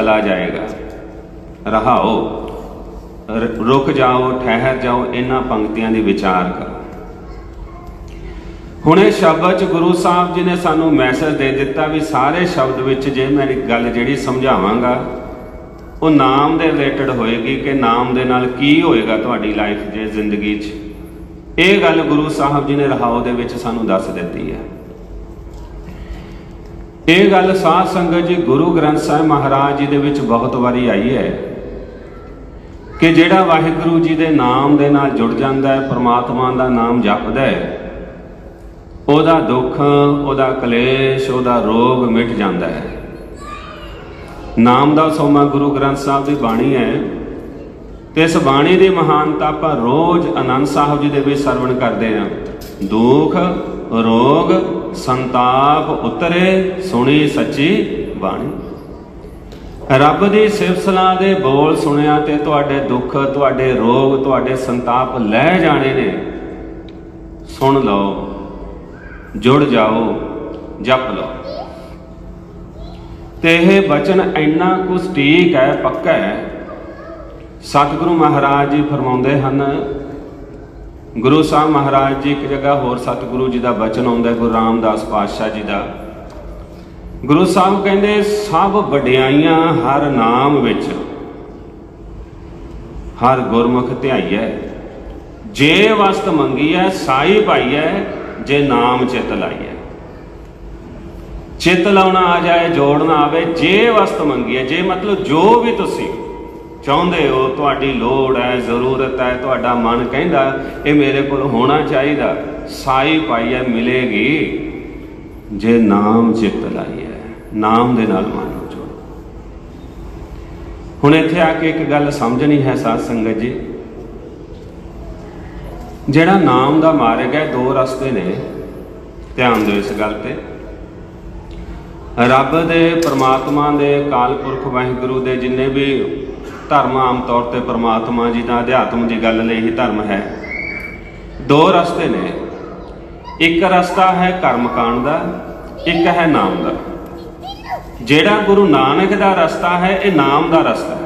ਚਲਾ ਜਾਏਗਾ। ਰਹਾਓ ਰੁਕ ਜਾਓ, ਠਹਿਰ ਜਾਓ, ਇਹਨਾਂ ਪੰਕਤੀਆਂ ਦੀ ਵਿਚਾਰ ਕਰੋ। ਹੁਣ ਇਹ ਸ਼ਬਦ ਚ ਗੁਰੂ ਸਾਹਿਬ ਜੀ ਨੇ ਸਾਨੂੰ ਮੈਸੇਜ ਦੇ ਦਿੱਤਾ ਵੀ ਸਾਰੇ ਸ਼ਬਦ ਵਿੱਚ ਜੇ ਮੈਂ ਗੱਲ ਜਿਹੜੀ ਸਮਝਾਵਾਂਗਾ, ਉਹ ਨਾਮ ਦੇ ਰਿਲੇਟਡ ਹੋਏਗੀ ਕਿ ਨਾਮ ਦੇ ਨਾਲ ਕੀ ਹੋਏਗਾ ਤੁਹਾਡੀ ਲਾਈਫ ਜੇ ਜ਼ਿੰਦਗੀ 'ਚ। ਇਹ ਗੱਲ ਗੁਰੂ ਸਾਹਿਬ ਜੀ ਨੇ ਰਹਾਉ ਦੇ ਵਿੱਚ ਸਾਨੂੰ ਦੱਸ ਦਿੱਤੀ ਹੈ। ਇਹ ਗੱਲ ਸਾਧ ਸੰਗਤ ਜੀ ਗੁਰੂ ਗ੍ਰੰਥ ਸਾਹਿਬ ਮਹਾਰਾਜ ਜੀ ਦੇ ਵਿੱਚ ਬਹੁਤ ਵਾਰੀ ਆਈ ਹੈ ਕਿ ਜਿਹੜਾ ਵਾਹਿਗੁਰੂ ਜੀ ਦੇ ਨਾਮ ਦੇ ਨਾਲ ਜੁੜ ਜਾਂਦਾ ਹੈ, ਪ੍ਰਮਾਤਮਾ ਦਾ ਨਾਮ ਜਪਦਾ ਹੈ, ਉਹਦਾ ਦੁੱਖ, ਉਹਦਾ ਕਲੇਸ਼, ਉਹਦਾ ਰੋਗ ਮਿਟ ਜਾਂਦਾ ਹੈ। ਨਾਮ ਦਾ ਸੋਮਾ ਗੁਰੂ ਗ੍ਰੰਥ ਸਾਹਿਬ ਦੀ ਬਾਣੀ ਹੈ। ਤੇ ਇਸ ਬਾਣੀ ਦੀ ਮਹਾਨਤਾ ਆਪਾਂ ਰੋਜ਼ ਆਨੰਦ ਸਾਹਿਬ ਜੀ ਦੇ ਵਿੱਚ ਸਰਵਣ ਕਰਦੇ ਹਾਂ। ਦੁੱਖ, ਰੋਗ ਸੰਤਾਪ ਉਤਰੇ ਸੁਣੀ ਸੱਚੀ ਬਾਣੀ। ਰੱਬ ਦੀ ਸਿਫਤ ਸਲਾਹ ਦੇ ਬੋਲ ਸੁਣਿਆ ਤੇ ਤੁਹਾਡੇ ਦੁੱਖ, ਤੁਹਾਡੇ ਰੋਗ, ਤੁਹਾਡੇ ਸੰਤਾਪ ਲੈ ਜਾਣੇ ਨੇ। ਸੁਣ ਲਓ, ਜੁੜ ਜਾਓ, ਜਪ ਲਓ। ਤੇ ਇਹ ਬਚਨ ਇੰਨਾ ਕੁ ਸਟੀਕ ਹੈ, ਪੱਕਾ ਹੈ। ਸਤਿਗੁਰੂ ਮਹਾਰਾਜ ਜੀ ਫਰਮਾਉਂਦੇ ਹਨ ਗੁਰੂ ਸਾਹਿਬ ਮਹਾਰਾਜ ਜੀ ਇੱਕ ਜਗ੍ਹਾ ਹੋਰ ਸਤਿਗੁਰੂ ਜੀ ਦਾ ਬਚਨ ਆਉਂਦਾ ਗੁਰੂ ਰਾਮਦਾਸ ਪਾਤਸ਼ਾਹ ਜੀ ਦਾ। ਗੁਰੂ ਸਾਹਿਬ ਕਹਿੰਦੇ, ਸਭ ਵਡਿਆਈਆਂ ਹਰ ਨਾਮ ਵਿੱਚ ਹਰ ਗੁਰਮੁਖ ਧਿਆਈਐ ਜੇ ਵਸਤ ਮੰਗੀਐ ਸਾਈ ਪਾਈਐ ਜੇ ਨਾਮ ਚਿਤ ਲਾਈਐ ਚਿਤ ਲਾਉਣਾ ਆ ਜਾਏ, ਜੋੜਨਾ ਆਵੇ, ਜੇ ਵਸਤ ਮੰਗੀਐ ਜੇ ਮਤਲਬ ਜੋ ਵੀ ਤੁਸੀਂ ਚਾਹੁੰਦੇ ਹੋ, ਤੁਹਾਡੀ ਲੋੜ ਹੈ, ਜ਼ਰੂਰਤ ਹੈ, ਤੁਹਾਡਾ ਮਨ ਕਹਿੰਦਾ ਇਹ ਮੇਰੇ ਕੋਲ ਹੋਣਾ ਚਾਹੀਦਾ। ਸਾਈ ਪਾਈਐ ਮਿਲੇਗੀ। ਜੇ ਨਾਮ ਚਿੱਤ ਲਾਈਐ ਨਾਮ ਦੇ ਨਾਲ ਮਨ ਨੂੰ ਜੋੜੋ। ਹੁਣ ਇੱਥੇ ਆ ਕੇ ਇੱਕ ਗੱਲ ਸਮਝਣੀ ਹੈ ਸਾਧ ਸੰਗਤ ਜੀ। ਜਿਹੜਾ ਨਾਮ ਦਾ ਮਾਰਗ ਹੈ, ਦੋ ਰਸਤੇ ਨੇ। ਧਿਆਨ ਦਿਓ ਇਸ ਗੱਲ ਤੇ। ਰੱਬ ਦੇ, ਪਰਮਾਤਮਾ ਦੇ ਅਕਾਲ ਪੁਰਖ ਵਾਹਿਗੁਰੂ ਦੇ ਜਿੰਨੇ ਵੀ ਧਰਮ ਆਮ ਤੌਰ ਤੇ ਪਰਮਾਤਮਾ ਜੀ ਦਾ ਅਧਿਆਤਮ ਦੀ ਗੱਲ ਲਈ ਹੀ ਧਰਮ ਹੈ। ਦੋ ਰਸਤੇ ਨੇ। ਇੱਕ ਰਸਤਾ ਹੈ ਕਰਮ ਕਾਂਡ ਦਾ, ਇੱਕ ਹੈ ਨਾਮ ਦਾ। ਜਿਹੜਾ ਗੁਰੂ ਨਾਨਕ ਦਾ ਰਸਤਾ ਹੈ, ਇਹ ਨਾਮ ਦਾ ਰਸਤਾ ਹੈ।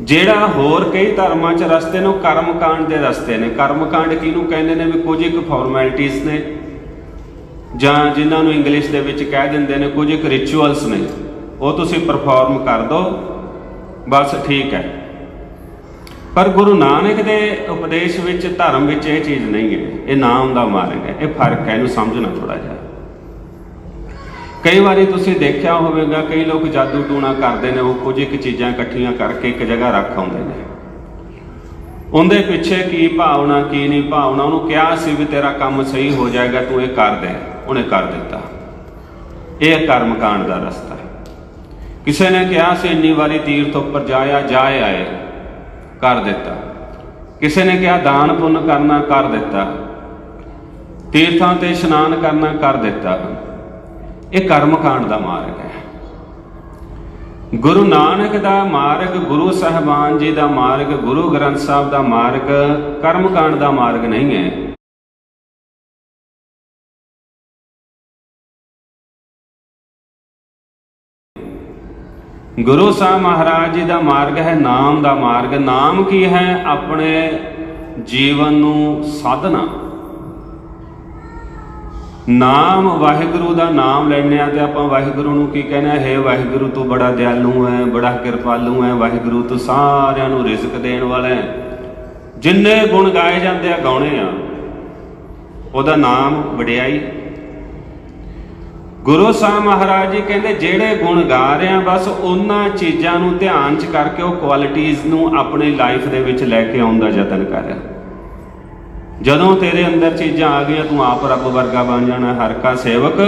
ਜਿਹੜਾ ਹੋਰ ਕਈ ਧਰਮਾਂ 'ਚ ਰਸਤੇ ਨੇ, ਉਹ ਕਰਮਕਾਂਡ ਦੇ ਰਸਤੇ ਨੇ। ਕਰਮ ਕਾਂਡ ਕਿਹਨੂੰ ਕਹਿੰਦੇ ਨੇ ਵੀ ਕੁਝ ਇੱਕ ਫਾਰਮੈਲਿਟੀਆਂ ਨੇ, ਜਾਂ ਜਿਨ੍ਹਾਂ ਨੂੰ ਇੰਗਲਿਸ਼ ਦੇ ਵਿੱਚ ਕਹਿ ਦਿੰਦੇ ਨੇ ਕੁਝ ਇੱਕ ਰਿਚੁਅਲਸ ਨੇ। ਉਹ ਤੁਸੀਂ ਪਰਫਾਰਮ ਕਰ ਦਿਓ ਬਸ ਠੀਕ ਹੈ। ਪਰ ਗੁਰੂ ਨਾਨਕ ਦੇ ਉਪਦੇਸ਼ ਵਿੱਚ, ਧਰਮ ਵਿੱਚ ਇਹ ਚੀਜ਼ ਨਹੀਂ ਹੈ। ਇਹ ਨਾਮ ਦਾ ਮਾਰਗ ਹੈ। ਇਹ ਫ਼ਰਕ ਹੈ, ਇਹਨੂੰ ਸਮਝਣਾ ਥੋੜਾ ਜਿਹਾ। ਕਈ ਵਾਰੀ ਤੁਸੀਂ ਦੇਖਿਆ ਹੋਵੇਗਾ, ਕਈ ਲੋਕ ਜਾਦੂ ਟੂਣਾ ਕਰਦੇ ਨੇ, ਉਹ ਕੁਝ ਇੱਕ ਚੀਜ਼ਾਂ ਇਕੱਠੀਆਂ ਕਰਕੇ ਇੱਕ ਜਗ੍ਹਾ ਰੱਖ ਆਉਂਦੇ ਨੇ। ਉਹਦੇ ਪਿੱਛੇ ਕੀ ਭਾਵਨਾ, ਕੀ ਨਹੀਂ ਭਾਵਨਾ, ਉਹਨੂੰ ਕਿਹਾ ਸੀ ਵੀ ਤੇਰਾ ਕੰਮ ਸਹੀ ਹੋ ਜਾਏਗਾ, ਤੂੰ ਇਹ ਕਰ ਦੇ। ਉਹਨੇ ਕਰ ਦਿੱਤਾ। ਇਹ ਕਰਮਕਾਂਡ ਦਾ ਰਸਤਾ ਹੈ। ਕਿਸੇ ਨੇ ਕਿਹਾ ਸੀ, ਇੰਨੀ ਵਾਰੀ ਤੀਰਥ ਉੱਪਰ ਜਾਇਆ, ਜਾਏ ਆਏ। ਕਰ ਦਿੱਤਾ। ਕਿਸੇ ਨੇ ਕਿਹਾ, ਦਾਨ ਪੁੰਨ ਕਰਨਾ ਕਰ ਦਿੱਤਾ। ਤੀਰਥਾਂ ਤੇ ਇਸ਼ਨਾਨ ਕਰਨਾ ਕਰ ਦਿੱਤਾ। ਇਹ ਕਰਮ ਕਾਂਡ ਦਾ ਮਾਰਗ ਹੈ। ਗੁਰੂ ਨਾਨਕ ਦਾ ਮਾਰਗ, ਗੁਰੂ ਸਾਹਿਬਾਨ ਜੀ ਦਾ ਮਾਰਗ, ਗੁਰੂ ਗ੍ਰੰਥ ਸਾਹਿਬ ਦਾ ਮਾਰਗ ਕਰਮ ਕਾਂਡ ਦਾ ਮਾਰਗ ਨਹੀਂ ਹੈ। ਗੁਰੂ ਸਾਹਿਬ ਮਹਾਰਾਜ ਜੀ ਦਾ ਮਾਰਗ ਹੈ, ਨਾਮ ਦਾ ਮਾਰਗ। ਨਾਮ ਕੀ ਹੈ? ਆਪਣੇ ਜੀਵਨ ਨੂੰ ਸਾਧਨਾ। ਨਾਮ ਵਾਹਿਗੁਰੂ ਦਾ ਨਾਮ ਲੈਣੇ ਆ ਤੇ ਆਪਾਂ ਵਾਹਿਗੁਰੂ ਨੂੰ ਕੀ ਕਹਿੰਦੇ ਹੈ ਵਾਹਿਗੁਰੂ, ਤੂੰ ਬੜਾ ਦਿਆਲੂ ਹੈ, ਬੜਾ ਕਿਰਪਾਲੂ ਹੈ। ਵਾਹਿਗੁਰੂ, ਤੂੰ ਸਾਰਿਆਂ ਨੂੰ ਰਿਜ਼ਕ ਦੇਣ ਵਾਲਾ ਹੈ। ਜਿੰਨੇ ਗੁਣ ਗਾਏ ਜਾਂਦੇ ਆ, ਗਾਉਣੇ ਆ। ਉਹਦਾ ਨਾਮ ਵਡਿਆਈ। ਗੁਰੂ ਸਾਹਿਬ ਮਹਾਰਾਜ ਜੀ ਕਹਿੰਦੇ, ਜਿਹੜੇ ਗੁਣ ਗਾ ਰਹੇ ਆ, ਬਸ ਉਹਨਾਂ ਚੀਜ਼ਾਂ ਨੂੰ ਧਿਆਨ ਚ ਕਰਕੇ ਉਹ ਕੁਆਲਿਟੀਆਂ ਨੂੰ ਆਪਣੀ ਲਾਈਫ ਦੇ ਵਿੱਚ ਲੈ ਕੇ ਆਉਣ ਦਾ ਯਤਨ ਕਰ ਰਿਹਾ। ਜਦੋਂ ਤੇਰੇ ਅੰਦਰ ਚੀਜ਼ਾਂ ਆ ਗਈਆਂ, ਤੂੰ ਆਪ ਰੱਬ ਵਰਗਾ ਬਣ ਜਾਣਾ, ਹਰ ਕਾ ਸੇਵਕ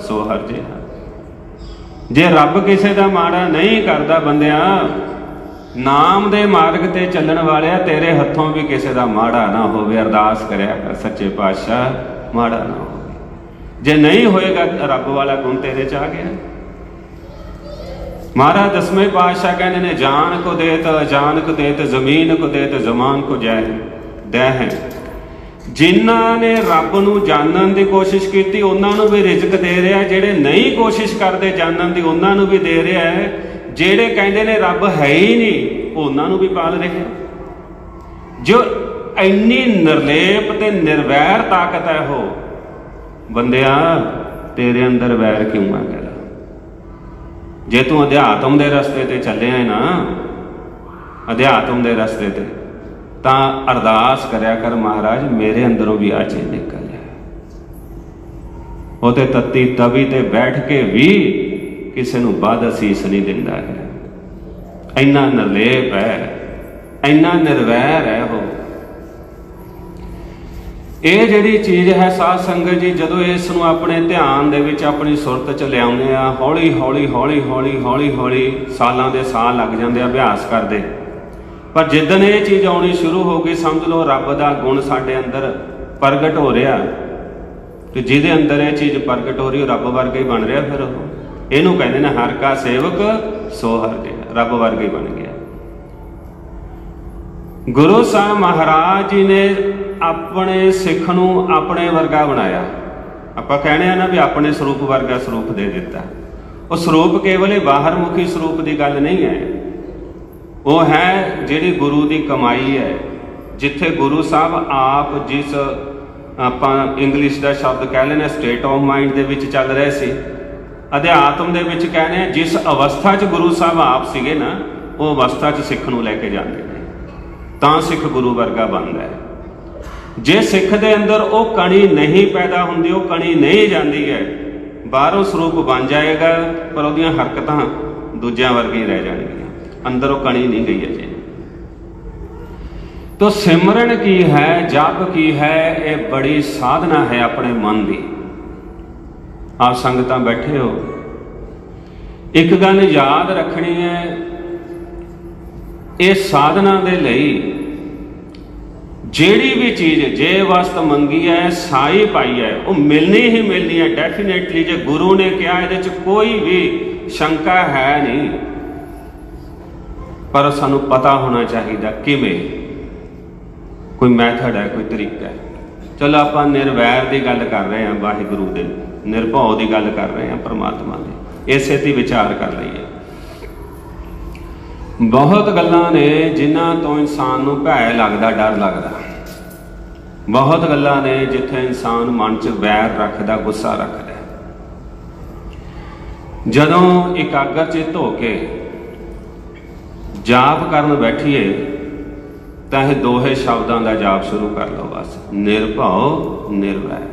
ਸੋ ਹਰ ਜਿਹਾ ਜੇ ਰੱਬ ਕਿਸੇ ਦਾ ਮਾੜਾ ਨਹੀਂ ਕਰਦਾ ਬੰਦਿਆ, ਨਾਮ ਦੇ ਮਾਰਗ ਤੇ ਚੱਲਣ ਵਾਲਿਆ ਤੇਰੇ ਹੱਥੋਂ ਵੀ ਕਿਸੇ ਦਾ ਮਾੜਾ ਨਾ ਹੋਵੇ, ਅਰਦਾਸ ਕਰਿਆ ਕਰ, ਸੱਚੇ ਪਾਤਸ਼ਾਹ, ਮਾੜਾ ਨਾ ਹੋਵੇ। ਜੇ ਨਹੀਂ ਹੋਏਗਾ, ਰੱਬ ਵਾਲਾ ਗੁਣ ਤੇਰੇ ਚ ਆ ਗਿਆ। ਮਹਾਰਾਜ ਦਸਵੇਂ ਪਾਤਸ਼ਾਹ ਕਹਿੰਦੇ ਨੇ, ਜਾਨ ਕੋ ਦੇਤ ਅਜਾਨ ਕੋ ਦੇਤ, ਜ਼ਮੀਨ ਕੋ ਦੇਤ, ਜ਼ਮਾਨ ਕੋ ਜੈ ਦੈ ਹੈ। ਜਿਨ੍ਹਾਂ ਨੇ ਰੱਬ ਨੂੰ ਜਾਣਨ ਦੀ ਕੋਸ਼ਿਸ਼ ਕੀਤੀ, ਉਹਨਾਂ ਨੂੰ ਵੀ ਰਿਜ਼ਕ ਦੇ ਰਿਹਾ। ਜਿਹੜੇ ਨਹੀਂ ਕੋਸ਼ਿਸ਼ ਕਰਦੇ ਜਾਣਨ ਦੀ, ਉਹਨਾਂ ਨੂੰ ਵੀ ਦੇ ਰਿਹਾ ਹੈ। ਜਿਹੜੇ ਕਹਿੰਦੇ ਨੇ ਰੱਬ ਹੈ ਹੀ ਨਹੀਂ ਉਹਨਾਂ ਨੂੰ ਵੀ ਪਾਲ ਰਿਹਾ ਜੋ ਇੰਨੀ ਨਿਰਲੇਪ ਤੇ ਨਿਰਵੈਰ ਤਾਕਤ ਹੈ ਉਹ ਬੰਦਿਆ, ਤੇਰੇ ਅੰਦਰ ਵੈਰ ਕਿਉਂ ਆ ਗਿਆ? ਜੇ ਤੂੰ ਅਧਿਆਤਮ ਦੇ ਰਸਤੇ ਤੇ ਚੱਲਿਆ ਹੈ ਨਾ, ਅਧਿਆਤਮ ਦੇ ਰਸਤੇ ਤੇ, ਤਾਂ ਅਰਦਾਸ ਕਰਿਆ ਕਰ ਮਹਾਰਾਜ, ਮੇਰੇ ਅੰਦਰੋਂ ਵੀ ਆ ਨਿਕਲ ਜਾਏ ਉਹ ਤੇ ਤੱਤੀ ਤਵੀ ਤੇ ਬੈਠ ਕੇ ਵੀ ਕਿਸੇ ਨੂੰ ਬਾਦ ਅਸੀਸ ਨਹੀਂ ਦਿੰਦਾ ਹੈ ਇੰਨਾ ਨਿਰਲੇਪ ਹੈ, ਇੰਨਾ ਨਿਰਵੈਰ ਹੈ ਉਹ ਇਹ ਜਿਹੜੀ ਚੀਜ਼ ਹੈ ਸਾਧ ਸੰਗਤ ਜੀ, ਜਦੋਂ ਇਸ ਨੂੰ ਆਪਣੇ ਧਿਆਨ ਦੇ ਵਿੱਚ, ਆਪਣੀ ਸੁਰਤ ਚ ਲਿਆਉਂਦੇ ਆ ਹੌਲੀ ਹੌਲੀ ਹੌਲੀ ਹੌਲੀ ਹੌਲੀ ਹੌਲੀ ਸਾਲਾਂ ਦੇ ਸਾਲ ਲੱਗ ਜਾਂਦੇ ਆ, ਅਭਿਆਸ ਕਰਦੇ। ਪਰ ਜਿੱਦਣ ਇਹ ਚੀਜ਼ ਆਉਣੀ ਸ਼ੁਰੂ ਹੋ ਗਈ, ਸਮਝ ਲਓ ਰੱਬ ਦਾ ਗੁਣ ਸਾਡੇ ਅੰਦਰ ਪ੍ਰਗਟ ਹੋ ਰਿਹਾ। ਤੇ ਜਿਹਦੇ ਅੰਦਰ ਇਹ ਚੀਜ਼ ਪ੍ਰਗਟ ਹੋ ਰਹੀ, ਉਹ ਰੱਬ ਵਰਗਾ ਹੀ ਬਣ ਰਿਹਾ ਫਿਰ ਉਹ। ਇਹਨੂੰ ਕਹਿੰਦੇ ਨੇ ਹਰ ਕਾ ਸੇਵਕ ਸੋ ਹਰ ਗਿਆ ਰੱਬ ਵਰਗਾ ਹੀ ਬਣ ਗਿਆ। ਗੁਰੂ ਸਾਹਿਬ ਮਹਾਰਾਜ ਜੀ ਨੇ ਆਪਣੇ ਸਿੱਖ ਨੂੰ ਆਪਣੇ ਵਰਗਾ ਬਣਾਇਆ। ਆਪਾਂ ਕਹਿੰਦੇ ਆ ਨਾ ਵੀ ਆਪਣੇ ਸਰੂਪ ਵਰਗਾ ਸਰੂਪ ਦੇ ਦਿੱਤਾ। ਉਹ ਸਰੂਪ ਕੇਵਲ ਇਹ ਬਾਹਰ ਮੁਖੀ ਸਰੂਪ ਦੀ ਗੱਲ ਨਹੀਂ ਹੈ। ਉਹ ਹੈ ਜਿਹੜੀ ਗੁਰੂ ਦੀ ਕਮਾਈ ਹੈ। ਜਿੱਥੇ ਗੁਰੂ ਸਾਹਿਬ ਆਪ ਜਿਸ, ਆਪਾਂ ਇੰਗਲਿਸ਼ ਦਾ ਸ਼ਬਦ ਕਹਿ ਲੈਨੇ ਸਟੇਟ ਆਫ ਮਾਈਂਡ ਦੇ ਵਿੱਚ ਚੱਲ ਰਹੇ ਸੀ। ਅਧਿਆਤਮ ਦੇ ਵਿੱਚ ਕਹਿੰਦੇ ਆ, ਜਿਸ ਅਵਸਥਾ 'ਚ ਗੁਰੂ ਸਾਹਿਬ ਆਪ ਸੀਗੇ ਨਾ, ਉਹ ਅਵਸਥਾ 'ਚ ਸਿੱਖ ਨੂੰ ਲੈ ਕੇ ਜਾਂਦੇ। ਤਾਂ ਸਿੱਖ ਗੁਰੂ ਵਰਗਾ ਬਣਦਾ ਹੈ। ਜੇ ਸਿੱਖ ਦੇ ਅੰਦਰ ਉਹ ਕਣੀ ਨਹੀਂ ਪੈਦਾ ਹੁੰਦੀ, ਉਹ ਕਣੀ ਨਹੀਂ ਜਾਂਦੀ ਹੈ, ਬਾਹਰੋਂ ਸਰੂਪ ਬਣ ਜਾਏਗਾ, ਪਰ ਉਹਦੀਆਂ ਹਰਕਤਾਂ ਦੂਜਿਆਂ ਵਰਗੀਆਂ ਰਹਿ ਜਾਣਗੀਆਂ। ਅੰਦਰ ਉਹ ਕਣੀ ਨਹੀਂ ਗਈ ਅਜੇ। ਤੋ ਸਿਮਰਨ ਕੀ ਹੈ, ਜਪ ਕੀ ਹੈ, ਇਹ ਬੜੀ ਸਾਧਨਾ ਹੈ ਆਪਣੇ ਮਨ ਦੀ। ਆਪ ਸੰਗਤਾਂ ਬੈਠੇ ਹੋ। ਇੱਕ ਗੱਲ ਯਾਦ ਰੱਖਣੀ ਹੈ ਇਹ ਸਾਧਨਾ ਦੇ ਲਈ ਜਿਹੜੀ ਵੀ ਚੀਜ਼ ਜੇ ਵਸਤ ਮੰਗੀ ਹੈ, ਸਾਈ ਪਾਈ ਹੈ, ਉਹ ਮਿਲਣੀ ਹੀ ਮਿਲਣੀ ਹੈ ਡੈਫੀਨੇਟਲੀ ਜੇ ਗੁਰੂ ਨੇ ਕਿਹਾ ਇਹਦੇ ਚ ਕੋਈ ਵੀ ਸ਼ੰਕਾ ਹੈ ਨਹੀਂ। ਪਰ ਸਾਨੂੰ ਪਤਾ ਹੋਣਾ ਚਾਹੀਦਾ ਕਿਵੇਂ? ਕੋਈ ਮੈਥਡ ਹੈ, ਕੋਈ ਤਰੀਕਾ ਹੈ। ਚਲੋ ਆਪਾਂ ਨਿਰਵੈਰ ਦੀ ਗੱਲ ਕਰ ਰਹੇ ਹਾਂ, ਵਾਹਿਗੁਰੂ ਦੇ ਨਿਰਭਉ ਦੀ ਗੱਲ ਕਰ ਰਹੇ ਹਾਂ, ਪਰਮਾਤਮਾ ਦੀ। ਇਸੇ ਤੇ ਵਿਚਾਰ ਕਰ ਲਈਏ। ਬਹੁਤ ਗੱਲਾਂ ਨੇ ਜਿਨ੍ਹਾਂ ਤੋਂ ਇਨਸਾਨ ਨੂੰ ਭੈ ਲੱਗਦਾ, ਡਰ ਲੱਗਦਾ। ਬਹੁਤ ਗੱਲਾਂ ਨੇ ਜਿੱਥੇ ਇਨਸਾਨ ਮਨ 'ਚ ਵੈਰ ਰੱਖਦਾ, ਗੁੱਸਾ ਰੱਖਦਾ। ਜਦੋਂ ਇਕਾਗਰ ਚਿੱਤ ਹੋ ਕੇ ਜਾਪ ਕਰਨ ਬੈਠੀਏ, ਤਾਂ ਇਹ ਦੋਹੇ ਸ਼ਬਦਾਂ ਦਾ ਜਾਪ ਸ਼ੁਰੂ ਕਰ ਲਓ ਬਸ। ਨਿਰਭਉ ਨਿਰਵੈਰ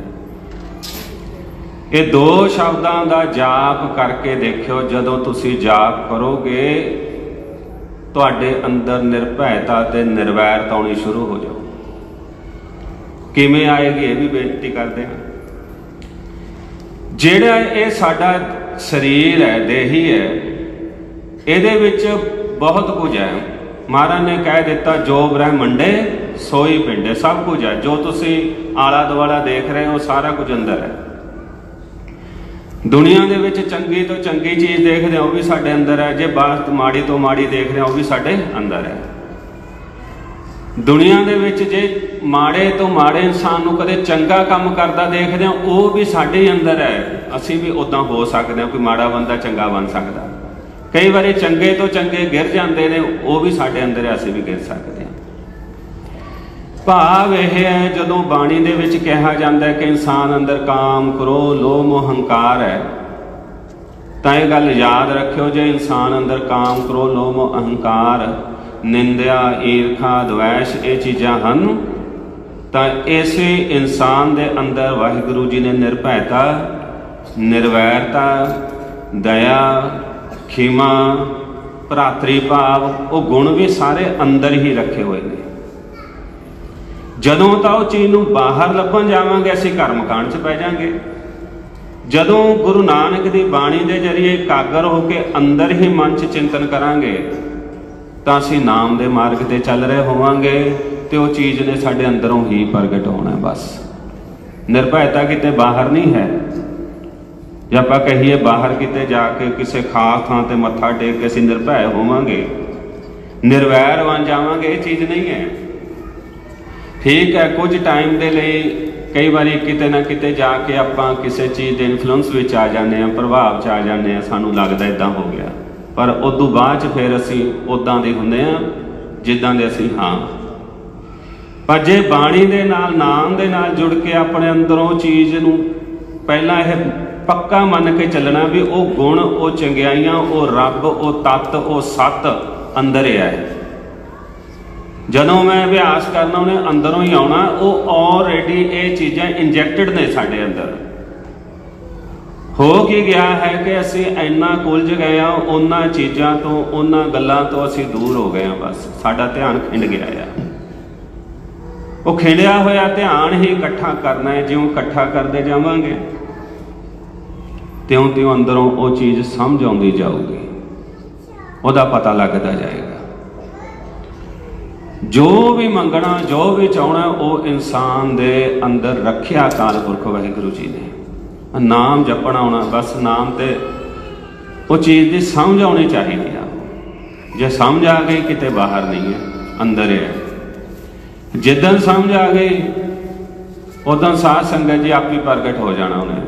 ਇਹ ਦੋ ਸ਼ਬਦਾਂ ਦਾ ਜਾਪ ਕਰਕੇ ਦੇਖਿਓ, ਜਦੋਂ ਤੁਸੀਂ ਜਾਪ ਕਰੋਗੇ ਤੁਹਾਡੇ ਅੰਦਰ ਨਿਰਭੈਤਾ ਤੇ ਨਿਰਵੈਰਤਾ ਆਉਣੀ ਸ਼ੁਰੂ ਹੋ ਜਾਊ ਕਿਵੇਂ ਆਏਗੀ ਇਹ ਵੀ ਬੇਨਤੀ ਕਰਦੇ ਹਾਂ। ਜਿਹੜਾ ਇਹ ਸਾਡਾ ਸਰੀਰ ਹੈ, ਦੇਹੀ ਹੈ, ਇਹਦੇ ਵਿੱਚ ਬਹੁਤ ਕੁਝ ਹੈ। ਮਹਾਰਾਜ ਨੇ ਕਹਿ ਦਿੱਤਾ, ਜੋ ਬ੍ਰਹਮੰਡੇ ਸੋਈ ਪਿੰਡੇ, ਸਭ ਕੁਝ ਹੈ। ਜੋ ਤੁਸੀਂ ਆਲਾ ਦੁਆਲਾ ਦੇਖ ਰਹੇ ਹੋ ਸਾਰਾ ਕੁਝ ਅੰਦਰ ਹੈ। ਦੁਨੀਆ ਦੇ ਵਿੱਚ ਚੰਗੀ ਤੋਂ ਚੰਗੀ ਚੀਜ਼ ਦੇਖਦੇ ਹਾਂ ਉਹ ਵੀ ਸਾਡੇ ਅੰਦਰ ਹੈ, ਜੇ ਬਾਹਰ ਮਾੜੀ ਤੋਂ ਮਾੜੀ ਦੇਖਦੇ ਹਾਂ ਉਹ ਵੀ ਸਾਡੇ ਅੰਦਰ ਹੈ। ਦੁਨੀਆ ਦੇ ਵਿੱਚ ਜੇ ਮਾੜੇ ਤੋਂ ਮਾੜੇ ਇਨਸਾਨ ਨੂੰ ਕਦੇ ਚੰਗਾ ਕੰਮ ਕਰਦਾ ਦੇਖਦੇ ਹਾਂ, ਉਹ ਵੀ ਸਾਡੇ ਅੰਦਰ ਹੈ। ਅਸੀਂ ਵੀ ਉਦਾਂ ਹੋ ਸਕਦੇ ਹਾਂ, ਕੋਈ ਮਾੜਾ ਬੰਦਾ ਚੰਗਾ ਬਣ ਸਕਦਾ। ਕਈ ਵਾਰੀ ਚੰਗੇ ਤੋਂ ਚੰਗੇ ਗਿਰ ਜਾਂਦੇ ਨੇ, ਉਹ ਵੀ ਸਾਡੇ ਅੰਦਰ ਹੈ, ਅਸੀਂ ਵੀ ਗਿਰ ਸਕਦੇ ਭਾਵ ਇਹ ਹੈ, ਜਦੋਂ ਬਾਣੀ ਦੇ ਵਿੱਚ ਕਿਹਾ ਜਾਂਦਾ ਹੈ ਕਿ ਇਨਸਾਨ ਅੰਦਰ ਕਾਮ, ਕ੍ਰੋਧ, ਲੋਭ ਮੋਹ ਹੰਕਾਰ ਹੈ, ਤਾਂ ਇਹ ਗੱਲ ਯਾਦ ਰੱਖਿਓ, ਜੇ ਇਨਸਾਨ ਅੰਦਰ ਕਾਮ, ਕ੍ਰੋਧ, ਲੋਭ ਮੋਹ ਅਹੰਕਾਰ, ਨਿੰਦਿਆ, ਈਰਖਾ, ਦਵੈਸ਼ ਇਹ ਚੀਜ਼ਾਂ ਹਨ, ਤਾਂ ਇਸੇ ਇਨਸਾਨ ਦੇ ਅੰਦਰ ਵਾਹਿਗੁਰੂ ਜੀ ਨੇ ਨਿਰਭੈਤਾ, ਨਿਰਵੈਰਤਾ, ਦਇਆ, ਖਿਮਾ ਭਰਾਤਰੀ ਭਾਵ ਉਹ ਗੁਣ ਵੀ ਸਾਰੇ ਅੰਦਰ ਹੀ ਰੱਖੇ ਹੋਏ ਨੇ। ਜਦੋਂ ਤਾਂ ਉਹ ਚੀਜ਼ ਨੂੰ ਬਾਹਰ ਲੱਭਣ ਜਾਵਾਂਗੇ, ਅਸੀਂ ਘਰ ਮਕਾਨ 'ਚ ਪੈ ਜਾਾਂਗੇ। ਜਦੋਂ ਗੁਰੂ ਨਾਨਕ ਦੀ ਬਾਣੀ ਦੇ ਜਰੀਏ ਕਾਗਰ ਹੋ ਕੇ ਅੰਦਰ ਹੀ ਮਨ 'ਚ ਚਿੰਤਨ ਕਰਾਂਗੇ, ਤਾਂ ਅਸੀਂ ਨਾਮ ਦੇ ਮਾਰਗ ਤੇ ਚੱਲ ਰਹੇ ਹੋਵਾਂਗੇ ਤੇ ਉਹ ਚੀਜ਼ ਨੇ ਸਾਡੇ ਅੰਦਰੋਂ ਹੀ ਪ੍ਰਗਟ ਹੋਣਾ ਬਸ। ਨਿਰਭੈਤਾ ਕਿਤੇ ਬਾਹਰ ਨਹੀਂ ਹੈ। ਜੇ ਆਪਾਂ ਕਹੀਏ ਬਾਹਰ ਕਿਤੇ ਜਾ ਕੇ ਕਿਸੇ ਖਾਸ ਥਾਂ ਤੇ ਮੱਥਾ ਟੇਕ ਕੇ ਅਸੀਂ ਨਿਰਭੈ ਹੋਵਾਂਗੇ, ਨਿਰਵੈਰ ਬਣ ਜਾਵਾਂਗੇ, ਇਹ ਚੀਜ਼ ਨਹੀਂ ਹੈ। ਠੀਕ ਹੈ, ਕੁਝ ਟਾਈਮ ਦੇ ਲਈ ਕਈ ਵਾਰੀ ਕਿਤੇ ਨਾ ਕਿਤੇ ਜਾ ਕੇ ਆਪਾਂ ਕਿਸੇ ਚੀਜ਼ ਦੇ ਇਨਫਲੂਐਂਸ ਵਿੱਚ ਆ ਜਾਂਦੇ ਆ ਪ੍ਰਭਾਵ 'ਚ ਆ ਜਾਂਦੇ ਆ ਸਾਨੂੰ ਲੱਗਦਾ ਇਦਾਂ ਹੋ ਗਿਆ। ਪਰ ਉਦੋਂ ਬਾਅਦ 'ਚ ਫਿਰ ਅਸੀਂ ਉਦਾਂ ਦੇ ਹੁੰਦੇ ਆ ਜਿੱਦਾਂ ਦੇ ਅਸੀਂ ਹਾਂ। ਪਰ ਜੇ ਬਾਣੀ ਦੇ ਨਾਲ, ਨਾਮ ਦੇ ਨਾਲ ਜੁੜ ਕੇ ਆਪਣੇ ਅੰਦਰੋਂ ਚੀਜ਼ ਨੂੰ ਪਹਿਲਾਂ ਇਹ ਪੱਕਾ ਮੰਨ ਕੇ ਚੱਲਣਾ ਵੀ ਉਹ ਗੁਣ, ਉਹ ਚੰਗਿਆਈਆਂ, ਉਹ ਰੱਬ, ਉਹ ਤਤ, ਉਹ ਸਤ ਅੰਦਰ ਹੀ ਹੈ ਜਦੋਂ ਮੈਂ ਅਭਿਆਸ ਕਰਨਾ, ਉਹਨੇ ਅੰਦਰੋਂ ਹੀ ਆਉਣਾ, ਉਹ ਆਲਰੇਡੀ ਇਹ ਚੀਜ਼ਾਂ ਇੰਜੈਕਟਡ ਨੇ ਸਾਡੇ ਅੰਦਰ। ਹੋ ਕੀ ਗਿਆ ਹੈ ਕਿ ਅਸੀਂ ਇੰਨਾ ਕੁਲਝ ਗਏ ਆ ਉਹਨਾਂ ਚੀਜ਼ਾਂ ਤੋਂ, ਉਹਨਾਂ ਗੱਲਾਂ ਤੋਂ ਅਸੀਂ ਦੂਰ ਹੋ ਗਏ ਆ ਬਸ। ਸਾਡਾ ਧਿਆਨ ਖਿੰਡ ਗਿਆ ਆ। ਉਹ ਖਿੰਡਿਆ ਹੋਇਆ ਧਿਆਨ ਹੀ ਇਕੱਠਾ ਕਰਨਾ ਹੈ, ਜਿਉਂ ਇਕੱਠਾ ਕਰਦੇ ਜਾਵਾਂਗੇ ਤਿਉਂ ਤਿਉਂ ਅੰਦਰੋਂ ਉਹ ਚੀਜ਼ ਸਮਝ ਆਉਂਦੀ ਜਾਊਗੀ। ਉਹਦਾ ਪਤਾ ਲੱਗਦਾ ਜਾਏਗਾ। ਜੋ ਵੀ ਮੰਗਣਾ, ਜੋ ਵੀ ਚਾਹਣਾ, ਉਹ ਇਨਸਾਨ ਦੇ ਅੰਦਰ ਰੱਖਿਆ ਕਾਲ ਪੁਰਖ ਵਾਹਿਗੁਰੂ ਜੀ ਨੇ। ਨਾਮ ਜਪਣਾ ਆਉਣਾ ਬਸ ਨਾਮ ਤੇ ਉਹ ਚੀਜ਼ ਦੀ ਸਮਝ ਆਉਣੀ ਚਾਹੀਦੀ ਆ। ਜੇ ਸਮਝ ਆ ਗਈ, ਕਿਤੇ ਬਾਹਰ ਨਹੀਂ ਹੈ, ਅੰਦਰ ਹੈ ਜਿੱਦਣ ਸਮਝ ਆ ਗਈ, ਉਦੋਂ ਸਾਧ ਸੰਗਤ ਜੀ ਆਪੀ ਪ੍ਰਗਟ ਹੋ ਜਾਣਾ ਉਹਨੇ।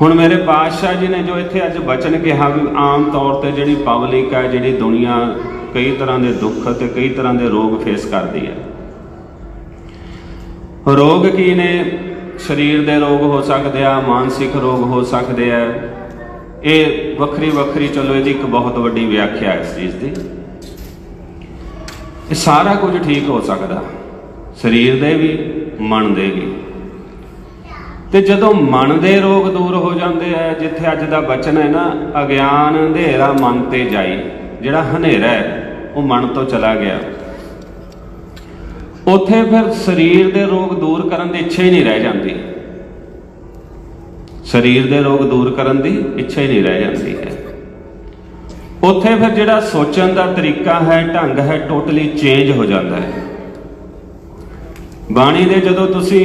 ਹੁਣ ਮੇਰੇ ਪਾਤਸ਼ਾਹ ਜੀ ਨੇ ਜੋ ਇੱਥੇ ਅੱਜ ਬਚਨ ਕਿਹਾ ਵੀ ਆਮ ਤੌਰ ਤੇ ਜਿਹੜੀ ਪਬਲਿਕ ਹੈ, ਜਿਹੜੀ ਦੁਨੀਆ ਕਈ ਤਰ੍ਹਾਂ ਦੇ ਦੁੱਖ ਤੇ ਕਈ ਤਰ੍ਹਾਂ ਦੇ ਰੋਗ ਫੇਸ ਕਰਦੀ ਹੈ। ਰੋਗ ਕੀ ਨੇ? ਸਰੀਰ ਦੇ ਰੋਗ ਹੋ ਸਕਦੇ ਆ, ਮਾਨਸਿਕ ਰੋਗ ਹੋ ਸਕਦੇ ਆ। ਇਹ ਵੱਖਰੀ ਵੱਖਰੀ, ਚਲੋ ਇਹਦੀ ਇੱਕ ਬਹੁਤ ਵੱਡੀ ਵਿਆਖਿਆ ਹੈ ਇਸ ਚੀਜ਼ ਦੀ। ਇਹ ਸਾਰਾ ਕੁਝ ਠੀਕ ਹੋ ਸਕਦਾ, ਸਰੀਰ ਦੇ ਵੀ, ਮਨ ਦੇ ਵੀ। ਤੇ ਜਦੋਂ ਮਨ ਦੇ ਰੋਗ ਦੂਰ ਹੋ ਜਾਂਦੇ ਆ, ਜਿੱਥੇ ਅੱਜ ਦਾ ਬਚਨ ਹੈ ਨਾ, ਅਗਿਆਨ ਅੰਧੇਰਾ ਮਨ ਤੇ ਜਾਈ, ਜਿਹੜਾ ਹਨੇਰਾ ਹੈ ਉਹ ਮਨ ਤੋਂ ਚਲਾ ਗਿਆ। ਉੱਥੇ ਫਿਰ ਸਰੀਰ ਦੇ ਰੋਗ ਦੂਰ ਕਰਨ ਦੀ ਇੱਛਾ ਹੀ ਨਹੀਂ ਰਹਿ ਜਾਂਦੀ। ਸਰੀਰ ਦੇ ਰੋਗ ਦੂਰ ਕਰਨ ਦੀ ਇੱਛਾ ਹੀ ਨਹੀਂ ਰਹਿ ਜਾਂਦੀ ਹੈ। ਉੱਥੇ ਫਿਰ ਜਿਹੜਾ ਸੋਚਣ ਦਾ ਤਰੀਕਾ ਹੈ, ਢੰਗ ਹੈ, ਟੋਟਲੀ ਚੇਂਜ ਹੋ ਜਾਂਦਾ ਹੈ। ਬਾਣੀ ਦੇ ਜਦੋਂ ਤੁਸੀਂ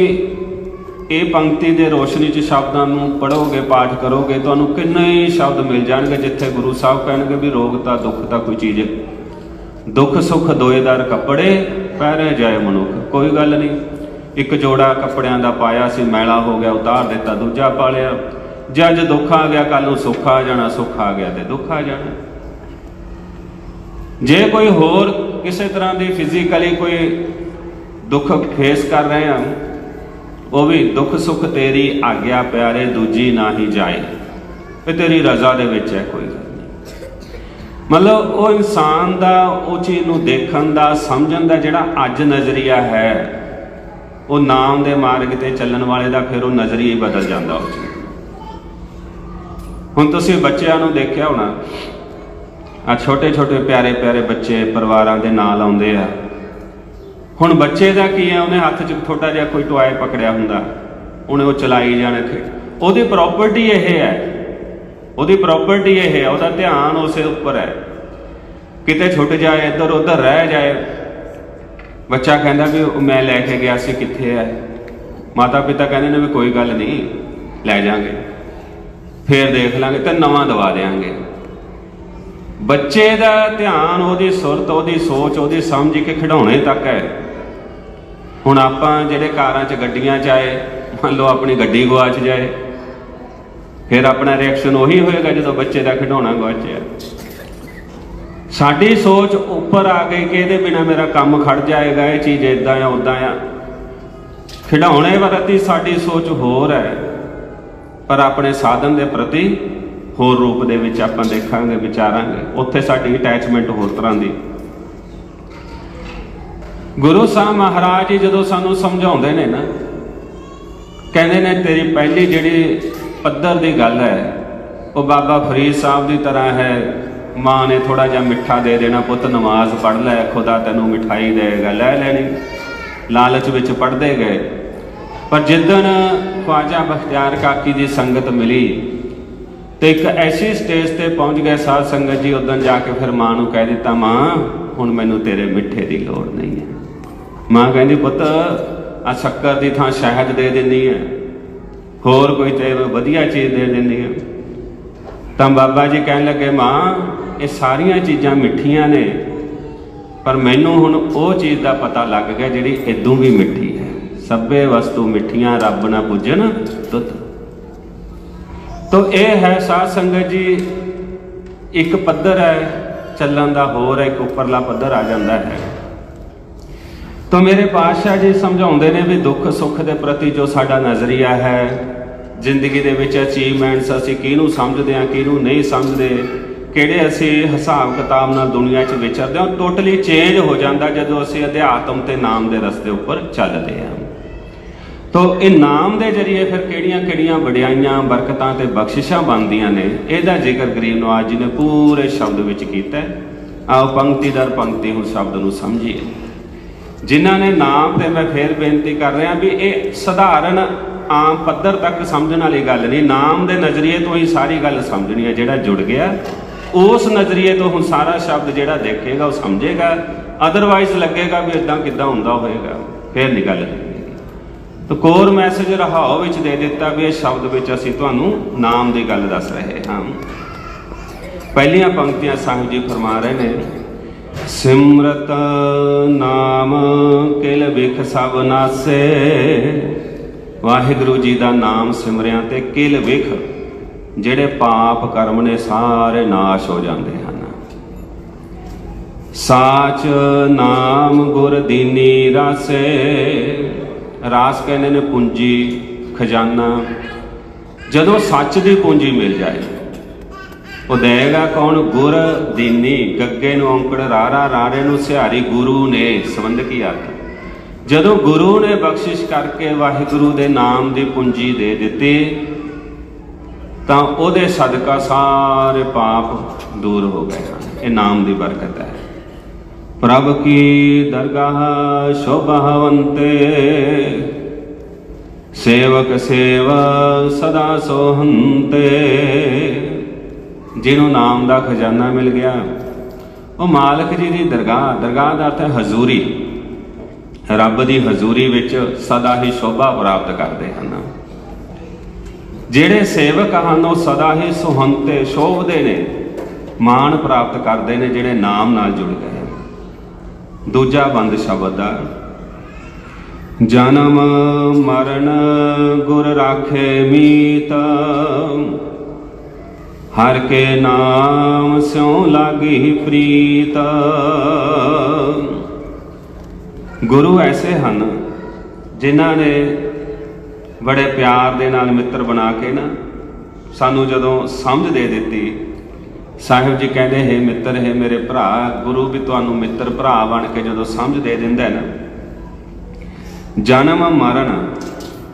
ਇਹ ਪੰਕਤੀ ਦੇ ਰੋਸ਼ਨੀ 'ਚ ਸ਼ਬਦਾਂ ਨੂੰ ਪੜੋਗੇ ਪਾਠ ਕਰੋਗੇ, ਤੁਹਾਨੂੰ ਕਿੰਨੇ ਸ਼ਬਦ ਮਿਲ ਜਾਣਗੇ ਜਿੱਥੇ ਗੁਰੂ ਸਾਹਿਬ ਕਹਿਣਗੇ ਵੀ ਰੋਗ ਤਾਂ ਦੁੱਖ ਤਾਂ ਕੋਈ ਚੀਜ਼ ਦੁੱਖ ਸੁੱਖ ਦੋਏਦਾਰ ਕੱਪੜੇ ਪਹਿਰੇ ਜਾਏ ਮਨੁੱਖ, ਕੋਈ ਗੱਲ ਨਹੀਂ। ਇੱਕ ਜੋੜਾ ਕੱਪੜਿਆਂ ਦਾ ਪਾਇਆ ਸੀ, ਮੈਲਾ ਹੋ ਗਿਆ, ਉਤਾਰ ਦਿੱਤਾ, ਦੂਜਾ ਪਾ ਲਿਆ। ਜੇ ਅੱਜ ਦੁੱਖ ਆ ਗਿਆ ਕੱਲ ਨੂੰ ਸੁੱਖ ਆ ਜਾਣਾ, ਸੁੱਖ ਆ ਗਿਆ ਤੇ ਦੁੱਖ ਆ ਜਾਣਾ। ਜੇ ਕੋਈ ਹੋਰ ਕਿਸੇ ਤਰ੍ਹਾਂ ਦੀ ਫਿਜ਼ੀਕਲੀ ਕੋਈ ਦੁੱਖ ਫੇਸ ਕਰ ਰਹੇ ਹਾਂ ਉਹ ਵੀ ਦੁੱਖ ਸੁੱਖ ਤੇਰੀ ਆਗਿਆ ਪਿਆਰੇ, ਦੂਜੀ ਨਾ ਹੀ ਜਾਏ। ਇਹ ਤੇਰੀ ਰਜ਼ਾ ਦੇ ਵਿੱਚ ਹੈ ਕੋਈ ਗੱਲ ਮਤਲਬ ਉਹ ਇਨਸਾਨ ਦਾ, ਉਹ ਚੀਜ਼ ਨੂੰ ਦੇਖਣ ਦਾ, ਸਮਝਣ ਦਾ ਜਿਹੜਾ ਅੱਜ ਨਜ਼ਰੀਆ ਹੈ, ਉਹ ਨਾਮ ਦੇ ਮਾਰਗ ਤੇ ਚੱਲਣ ਵਾਲੇ ਦਾ ਫਿਰ ਉਹ ਨਜ਼ਰੀਆ ਹੀ ਬਦਲ ਜਾਂਦਾ ਉਹ ਚੀਜ਼। ਹੁਣ ਤੁਸੀਂ ਬੱਚਿਆਂ ਨੂੰ ਦੇਖਿਆ ਹੋਣਾ ਆ ਛੋਟੇ ਛੋਟੇ ਪਿਆਰੇ ਪਿਆਰੇ ਬੱਚੇ ਪਰਿਵਾਰਾਂ ਦੇ ਨਾਲ ਆਉਂਦੇ ਆ। ਹੁਣ ਬੱਚੇ ਦਾ ਕੀ ਹੈ, ਉਹਨੇ ਹੱਥ 'ਚ ਛੋਟਾ ਜਿਹਾ ਕੋਈ ਟੋਏ ਪਕੜਿਆ ਹੁੰਦਾ, ਉਹਨੇ ਉਹ ਚਲਾਈ ਜਾਣਾ ਖੇ ਉਹਦੀ ਪ੍ਰਾਪਰਟੀ ਇਹ ਹੈ ਉਹਦੀ ਪ੍ਰਾਪਰਟੀ ਇਹ ਹੈ, ਉਹਦਾ ਧਿਆਨ ਉਸੇ ਉੱਪਰ ਹੈ। ਕਿਤੇ ਛੁੱਟ ਜਾਏ, ਇੱਧਰ ਉੱਧਰ ਰਹਿ ਜਾਏ, ਬੱਚਾ ਕਹਿੰਦਾ ਵੀ ਮੈਂ ਲੈ ਕੇ ਗਿਆ ਸੀ, ਕਿੱਥੇ ਹੈ? ਮਾਤਾ ਪਿਤਾ ਕਹਿੰਦੇ ਨੇ ਵੀ ਕੋਈ ਗੱਲ ਨਹੀਂ, ਲੈ ਜਾਾਂਗੇ। ਫੇਰ ਦੇਖ ਲਾਂਗੇ ਤੇ ਨਵਾਂ ਦਵਾ ਦੇਾਂਗੇ ਬੱਚੇ ਦਾ ਧਿਆਨ, ਉਹਦੀ ਸੁਰਤ, ਉਹਦੀ ਸੋਚ, ਉਹਦੀ ਸਮਝ ਕੇ ਖਿਡੌਣੇ ਤੱਕ ਹੈ। ਹੁਣ ਆਪਾਂ ਜਿਹੜੇ ਕਾਰਾਂ 'ਚ ਗੱਡੀਆਂ 'ਚ ਆਏ, ਮੰਨ ਲਓ ਆਪਣੀ ਗੱਡੀ ਗਵਾਚ ਜਾਏ ਫਿਰ ਆਪਣਾ ਰਿਐਕਸ਼ਨ ਉਹੀ ਹੋਏਗਾ ਜਦੋਂ ਬੱਚੇ ਦਾ ਖਿਡੌਣਾ ਗਵਾਚਿਆ ਸਾਡੀ ਸੋਚ ਉੱਪਰ ਆ ਗਈ ਕਿ ਇਹਦੇ ਬਿਨਾ ਮੇਰਾ ਕੰਮ ਖੜ ਜਾਏਗਾ, ਇਹ ਚੀਜ਼ ਇਦਾਂ ਆ ਉਦਾਂ ਆ। ਖਿਡੌਣੇ ਪ੍ਰਤੀ ਸਾਡੀ ਸੋਚ ਹੋਰ ਹੈ, ਪਰ ਆਪਣੇ ਸਾਧਨ ਦੇ ਪ੍ਰਤੀ ਹੋਰ ਰੂਪ ਦੇ ਵਿੱਚ ਆਪਾਂ ਦੇਖਾਂਗੇ, ਵਿਚਾਰਾਂਗੇ। ਉੱਥੇ ਸਾਡੀ ਅਟੈਚਮੈਂਟ ਹੋਰ ਤਰ੍ਹਾਂ ਦੀ। ਗੁਰੂ ਸਾਹਿਬ ਮਹਾਰਾਜ ਜੀ ਜਦੋਂ ਸਾਨੂੰ ਸਮਝਾਉਂਦੇ ਨੇ ਨਾ, ਕਹਿੰਦੇ ਨੇ, ਤੇਰੀ ਪਹਿਲੀ ਜਿਹੜੀ ਪੱਧਰ ਦੀ ਗੱਲ ਹੈ। ਉਹ ਬਾਬਾ ਫਰੀਦ ਸਾਹਿਬ ਦੀ ਤਰ੍ਹਾਂ ਹੈ। ਮਾਂ ਨੇ ਥੋੜਾ ਜਿਹਾ ਮਿੱਠਾ ਦੇ ਦੇਣਾ, ਪੁੱਤ ਨਮਾਜ਼ ਪੜ੍ਹ ਲੈ, ਖੁਦਾ ਤੈਨੂੰ ਮਿਠਾਈ ਦੇਗਾ ਲੈ ਲੈਣੀ। ਲਾਲਚ ਵਿੱਚ ਪੜਦੇ ਗਏ। ਪਰ ਜਿੱਦਣ ਖਵਾਜਾ ਬਖਤਿਆਰ ਕਾਕੀ ਦੀ ਸੰਗਤ ਮਿਲੀ ਤੇ ਇੱਕ ਐਸੀ ਸਟੇਜ ਤੇ ਪਹੁੰਚ ਗਏ ਸਾਧ ਸੰਗਤ ਜੀ ਉਦੋਂ ਜਾ ਕੇ ਫਿਰ ਮਾਂ ਨੂੰ ਕਹਿ ਦਿੱਤਾ, ਮਾਂ, ਹੁਣ ਮੈਨੂੰ ਤੇਰੇ ਮਿੱਠੇ ਦੀ ਲੋੜ ਨਹੀਂ ਹੈ। ਮਾਂ ਕਹਿੰਦੀ, ਪੁੱਤ ਆ ਸ਼ੱਕਰ ਦੀ ਥਾਂ ਸ਼ਹਿਦ ਦੇ ਦਿੰਦੀ ਹੈ। ਹੋਰ ਕੋਈ ਤੇ ਵਧੀਆ ਚੀਜ਼ ਦੇ ਦਿੰਦੀ ਹੈ ਤਾਂ ਬਾਬਾ ਜੀ ਕਹਿਣ ਲੱਗੇ ਮਾਂ ਇਹ ਸਾਰੀਆਂ ਚੀਜ਼ਾਂ ਮਿੱਠੀਆਂ ਨੇ ਪਰ ਮੈਨੂੰ ਹੁਣ ਉਹ ਚੀਜ਼ ਦਾ ਪਤਾ ਲੱਗ ਗਿਆ ਜਿਹੜੀ ਇਦੋਂ ਵੀ ਮਿੱਠੀ ਹੈ। ਸਭੇ ਵਸਤੂ ਮਿੱਠੀਆਂ ਰੱਬ ਨਾ ਪੁੱਜਣ ਤੁਤ। ਤੋ ਇਹ ਹੈ ਸਾਧ ਸੰਗਤ ਜੀ ਇੱਕ ਪੱਧਰ ਹੈ ਚੱਲਣ ਦਾ ਹੋਰ ਹੈ, ਇੱਕ ਉੱਪਰਲਾ ਪੱਧਰ ਆ ਜਾਂਦਾ ਹੈ। ਤੋ ਮੇਰੇ ਪਾਤਸ਼ਾਹ ਜੀ ਸਮਝਾਉਂਦੇ ਨੇ ਵੀ ਦੁੱਖ ਸੁੱਖ ਦੇ ਪ੍ਰਤੀ ਜੋ ਸਾਡਾ ਨਜ਼ਰੀਆ ਹੈ ਜ਼ਿੰਦਗੀ ਦੇ ਵਿੱਚ ਅਚੀਵਮੈਂਟਸ ਅਸੀਂ ਕਿਹਨੂੰ ਸਮਝਦੇ ਹਾਂ, ਕਿਹਨੂੰ ਨਹੀਂ ਸਮਝਦੇ, ਕਿਹੜੇ ਅਸੀਂ ਹਿਸਾਬ ਕਿਤਾਬ ਨਾਲ ਦੁਨੀਆ 'ਚ ਵਿਚਰਦੇ ਹਾਂ ਟੋਟਲੀ ਚੇਂਜ ਹੋ ਜਾਂਦਾ ਜਦੋਂ ਅਸੀਂ ਅਧਿਆਤਮ ਤੇ ਨਾਮ ਦੇ ਰਸਤੇ ਉੱਪਰ ਚੱਲਦੇ ਹਾਂ। ਤੋ ਇਹ ਨਾਮ ਦੇ ਜਰੀਏ ਫਿਰ ਕਿਹੜੀਆਂ-ਕਿਹੜੀਆਂ ਵਡਿਆਈਆਂ, ਬਰਕਤਾਂ ਤੇ ਬਖਸ਼ਿਸ਼ਾਂ ਬਣਦੀਆਂ ਨੇ? ਇਹਦਾ ਜ਼ਿਕਰ ਗਰੀਬ ਨਵਾਜ ਜੀ ਨੇ ਪੂਰੇ ਸ਼ਬਦ ਵਿੱਚ ਕੀਤਾ ਆਓ ਪੰਕਤੀ ਦਰ ਪੰਕਤੀ ਹੁਣ ਸ਼ਬਦ ਨੂੰ ਸਮਝੀਏ। ਜਿਨ੍ਹਾਂ ਨੇ ਨਾਮ ਤੇ ਮੈਂ ਫੇਰ ਬੇਨਤੀ ਕਰ ਰਿਹਾ ਵੀ ਇਹ ਸਧਾਰਨ ਆਮ ਪੱਧਰ ਤੱਕ ਸਮਝਣ ਵਾਲੀ ਗੱਲ ਨਹੀਂ। ਨਾਮ ਦੇ ਨਜ਼ਰੀਏ ਤੋਂ ਹੀ ਸਾਰੀ ਗੱਲ ਸਮਝਣੀ ਹੈ, ਜਿਹੜਾ ਜੁੜ ਗਿਆ। ਉਸ ਨਜ਼ਰੀਏ ਤੋਂ ਹੁਣ ਸਾਰਾ ਸ਼ਬਦ ਜਿਹੜਾ ਦੇਖੇਗਾ, ਉਹ ਸਮਝੇਗਾ। ਅਦਰਵਾਈਜ਼ ਲੱਗੇਗਾ ਵੀ ਇਦਾਂ ਕਿੱਦਾਂ ਹੁੰਦਾ ਹੋਏਗਾ। ਫੇਰ ਨਹੀਂ ਗੱਲ ਕੋਰ ਮੈਸੇਜ ਰਹਾਓ ਵਿੱਚ ਦੇ ਦਿੱਤਾ ਵੀ ਇਹ ਸ਼ਬਦ ਵਿੱਚ ਅਸੀਂ ਤੁਹਾਨੂੰ ਨਾਮ ਦੀ ਗੱਲ ਦੱਸ ਰਹੇ ਹਾਂ। ਪਹਿਲੀਆਂ ਪੰਕਤੀਆਂ ਸਾਹਿਬ ਜੀ ਫਰਮਾ ਰਹੇ ਨੇ, ਸਿਮਰਤ ਨਾਮ ਕਿਲ ਵਿਖ ਸਭ ਨਾਸੇ ਵਾਹਿਗੁਰੂ ਜੀ ਦਾ ਨਾਮ ਸਿਮਰਿਆਂ ਤੇ ਕਿਲ ਵਿਖ, ਜਿਹੜੇ ਪਾਪ ਕਰਮ ਨੇ ਸਾਰੇ ਨਾਸ਼ ਹੋ ਜਾਂਦੇ ਹਨ। ਸਾਚ ਨਾਮ ਗੁਰ ਦੀਨੀ ਰਾਸੇ, ਰਾਸ ਕਹਿੰਦੇ ਨੇ ਪੂੰਜੀ, ਖਜ਼ਾਨਾ। ਜਦੋਂ ਸੱਚ ਦੀ ਪੂੰਜੀ ਮਿਲ ਜਾਏ ਉਹ ਦੇਗਾ ਕੌਣ? ਗੁਰ ਦੀਨੀ, ਗੱਗੇ ਨੂੰ ਔਂਕੜ, ਰਾਰਾ ਰਾਰੇ ਨੂੰ ਸਿਹਾਰੀ ਗੁਰੂ ਨੇ ਸੰਬੰਧ ਕੀ ਅਰਥ ਜਦੋਂ ਗੁਰੂ ਨੇ ਬਖਸ਼ਿਸ਼ ਕਰਕੇ ਵਾਹਿਗੁਰੂ ਦੇ ਨਾਮ ਦੀ ਪੂੰਜੀ ਦੇ ਦਿੱਤੀ, ਤਾਂ ਉਹਦੇ ਸਦਕਾ ਸਾਰੇ ਪਾਪ ਦੂਰ ਹੋ ਗਏ ਹਨ। ਇਹ ਨਾਮ ਦੀ ਬਰਕਤ ਹੈ। ਪ੍ਰਭ ਕੀ ਦਰਗਾਹ ਸ਼ੋਭਾਵੰਤੇ ਸੇਵਕ ਸੇਵਾ ਸਦਾ ਸੋਹੰਤੇ। ਜਿਹਨੂੰ ਨਾਮ ਦਾ ਖਜ਼ਾਨਾ ਮਿਲ ਗਿਆ, ਉਹ ਮਾਲਕ ਜੀ ਦੀ ਦਰਗਾਹ ਦਰਗਾਹ ਦਾ ਅਰਥ ਹੈ ਹਜ਼ੂਰੀ। ਰੱਬ ਦੀ ਹਜ਼ੂਰੀ ਵਿੱਚ ਸਦਾ ਹੀ ਸ਼ੋਭਾ ਪ੍ਰਾਪਤ ਕਰਦੇ ਹਨ। ਜਿਹੜੇ ਸੇਵਕ ਹਨ, ਉਹ ਸਦਾ ਹੀ ਸੁਹੰਤੇ ਸ਼ੋਭਦੇ ਨੇ, ਮਾਣ ਪ੍ਰਾਪਤ ਕਰਦੇ ਨੇ, ਜਿਹੜੇ ਨਾਮ ਨਾਲ ਜੁੜ ਗਏ ਦੂਜਾ ਬੰਦ ਸ਼ਬਦ ਦਾ ਜਨਮ ਮਰਨ ਗੁਰ ਰਾਖੇ ਮੀਤ, ਹਰ ਕੇ ਨਾਮ ਸਿਉ ਲਾਗੀ ਪ੍ਰੀਤ। ਗੁਰੂ ਐਸੇ ਹਨ, ਜਿਨ੍ਹਾਂ ਨੇ ਬੜੇ ਪਿਆਰ ਦੇ ਨਾਲ ਮਿੱਤਰ ਬਣਾ ਕੇ ਨਾ ਸਾਨੂੰ ਜਦੋਂ ਸਮਝ ਦੇ ਦਿੱਤੀ, ਸਾਹਿਬ ਜੀ ਕਹਿੰਦੇ, ਹੈ ਮਿੱਤਰ, ਹੈ ਮੇਰੇ ਭਰਾ, ਗੁਰੂ ਵੀ ਤੁਹਾਨੂੰ ਮਿੱਤਰ ਭਰਾ ਬਣ ਕੇ ਜਦੋਂ ਸਮਝ ਦੇ ਦਿੰਦਾ ਨਾ, ਜਨਮ ਮਰਨ,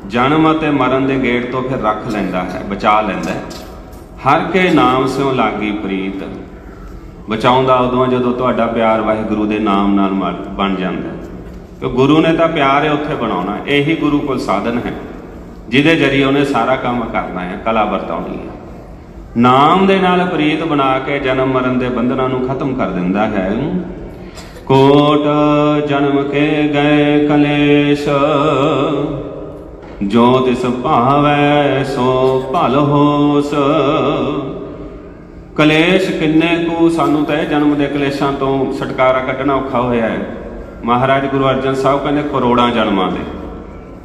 ਜਨਮ ਅਤੇ ਮਰਨ ਦੇ ਗੇਟ ਤੋਂ ਫਿਰ ਰੱਖ ਲੈਂਦਾ ਹੈ, ਬਚਾ ਲੈਂਦਾ ਹੈ। ਹਰ ਕੇ ਨਾਮ ਸਿਓ ਲਾਗੀ ਪ੍ਰੀਤ, ਬਚਾਉਂਦਾ ਉਦੋਂ ਜਦੋਂ ਤੁਹਾਡਾ ਪਿਆਰ ਵਾਹਿਗੁਰੂ ਦੇ ਨਾਮ ਨਾਲ ਮਰ- ਬਣ ਜਾਂਦਾ ਹੈ। ਕਿ ਗੁਰੂ ਨੇ ਤਾਂ ਪਿਆਰ ਹੈ ਉੱਥੇ ਬਣਾਉਣਾ, ਇਹੀ ਗੁਰੂ ਕੋਲ ਸਾਧਨ ਹੈ, ਜਿਹਦੇ ਜਰੀਏ ਉਹਨੇ ਸਾਰਾ ਕੰਮ ਕਰਨਾ ਹੈ, ਕਲਾ ਵਰਤਾਉਣੀ ਹੈ। ਨਾਮ ਦੇ ਨਾਲ ਪ੍ਰੀਤ ਬਣਾ ਕੇ ਜਨਮ ਮਰਨ ਦੇ ਬੰਧਨਾਂ ਨੂੰ ਖਤਮ ਕਰ ਦਿੰਦਾ ਹੈ। ਕੋਟ ਜਨਮ ਕੇ ਗਏ ਕਲੇਸ਼, ਜੋ ਤਿਸ ਭਾਵੈ ਸੋ ਭਲ ਹੋਸ। ਕਲੇਸ਼ ਕਿੰਨੇ ਕੁ, ਸਾਨੂੰ ਤਾਂ ਇਹ ਜਨਮ ਦੇ ਕਲੇਸ਼ਾਂ ਤੋਂ ਛੁਟਕਾਰਾ ਕੱਢਣਾ ਔਖਾ ਹੋਇਆ ਹੈ। ਮਹਾਰਾਜ ਗੁਰੂ ਅਰਜਨ ਸਾਹਿਬ ਕਹਿੰਦੇ, ਕਰੋੜਾਂ ਜਨਮਾਂ ਦੇ।